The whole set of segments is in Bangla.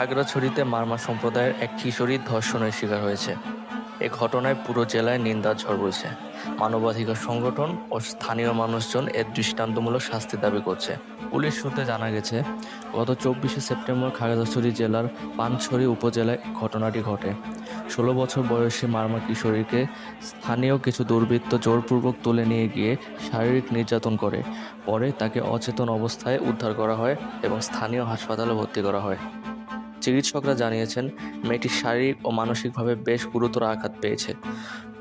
খাগড়াছড়িতে মারমা সম্প্রদায়ের এক কিশোরী ধর্ষণের শিকার হয়েছে। এ ঘটনায় পুরো জেলায় নিন্দার ঝড় বইছে। মানবাধিকার সংগঠন ও স্থানীয় মানুষজন এর দৃষ্টান্তমূলক শাস্তি দাবি করছে। পুলিশ সূত্রে জানা গেছে, গত চব্বিশে সেপ্টেম্বর খাগড়াছড়ি জেলার পানছড়ি উপজেলায় ঘটনাটি ঘটে। ষোলো বছর বয়সী মারমা কিশোরীকে স্থানীয় কিছু দুর্বৃত্ত জোরপূর্বক তুলে নিয়ে গিয়ে শারীরিক নির্যাতন করে। পরে তাকে অচেতন অবস্থায় উদ্ধার করা হয় এবং স্থানীয় হাসপাতালে ভর্তি করা হয়। চিকিৎসকরা জানিয়েছেন, মেয়েটি শারীরিক ও মানসিকভাবে বেশ গুরুতর আঘাত পেয়েছে।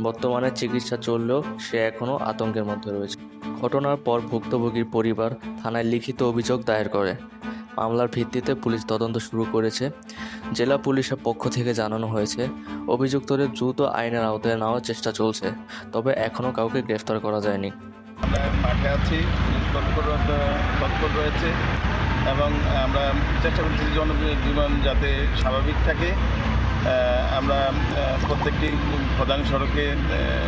বর্তমানে চিকিৎসা চললেও সে এখনও আতঙ্কের মধ্যে রয়েছে। ঘটনার পর ভুক্তভোগীর পরিবার থানায় লিখিত অভিযোগ দায়ের করে। মামলার ভিত্তিতে পুলিশ তদন্ত শুরু করেছে। জেলা পুলিশের পক্ষ থেকে জানানো হয়েছে, অভিযুক্তদের দ্রুত আইনের আওতায় নেওয়ার চেষ্টা চলছে, তবে এখনও কাউকে গ্রেফতার করা যায়নি। মাঠে আছি তৎপর রয়েছে। এবং আমরা চেষ্টা করছি জনজীবন যাতে স্বাভাবিক থাকে। আমরা প্রত্যেকটি প্রধান সড়কে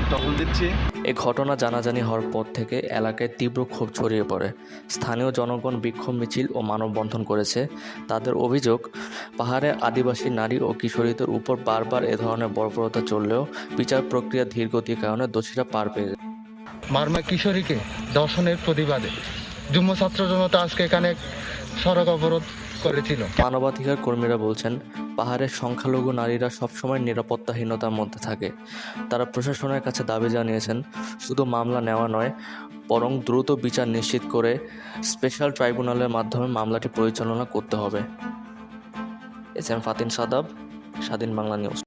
টহল দিচ্ছি। এই ঘটনা জানাজানি হওয়ার পর থেকে এলাকায় তীব্র ক্ষোভ ছড়িয়ে পড়ে। স্থানীয় জনগণ বিক্ষোভ মিছিল ও মানববন্ধন করেছে। তাদের অভিযোগ পাহাড়ে আদিবাসী নারী ও কিশোরীদের উপর বারবার এ ধরনের বর্বরতা চললেও বিচার প্রক্রিয়া ধীরগতির কারণে দোষীরা পার পেয়ে যায়। মারমা কিশোরীকে দর্শনের প্রতিবাদে যুগ্ম ছাত্র জনতা আজকে এখানে সড়ক অবরোধ করেছিল। মানবাধিকার কর্মীরা বলছেন পাহাড়ের সংখ্যালঘু নারীরা সবসময় নিরাপত্তাহীনতার মধ্যে থাকে। তারা প্রশাসনের কাছে দাবি জানিয়েছেন, শুধু মামলা নেওয়া নয়, বরং দ্রুত বিচার নিশ্চিত করে স্পেশাল ট্রাইব্যুনালের মাধ্যমে মামলাটি পরিচালনা করতে হবে। এস এম ফাতিন সাদাব, স্বাধীন বাংলা নিউজ।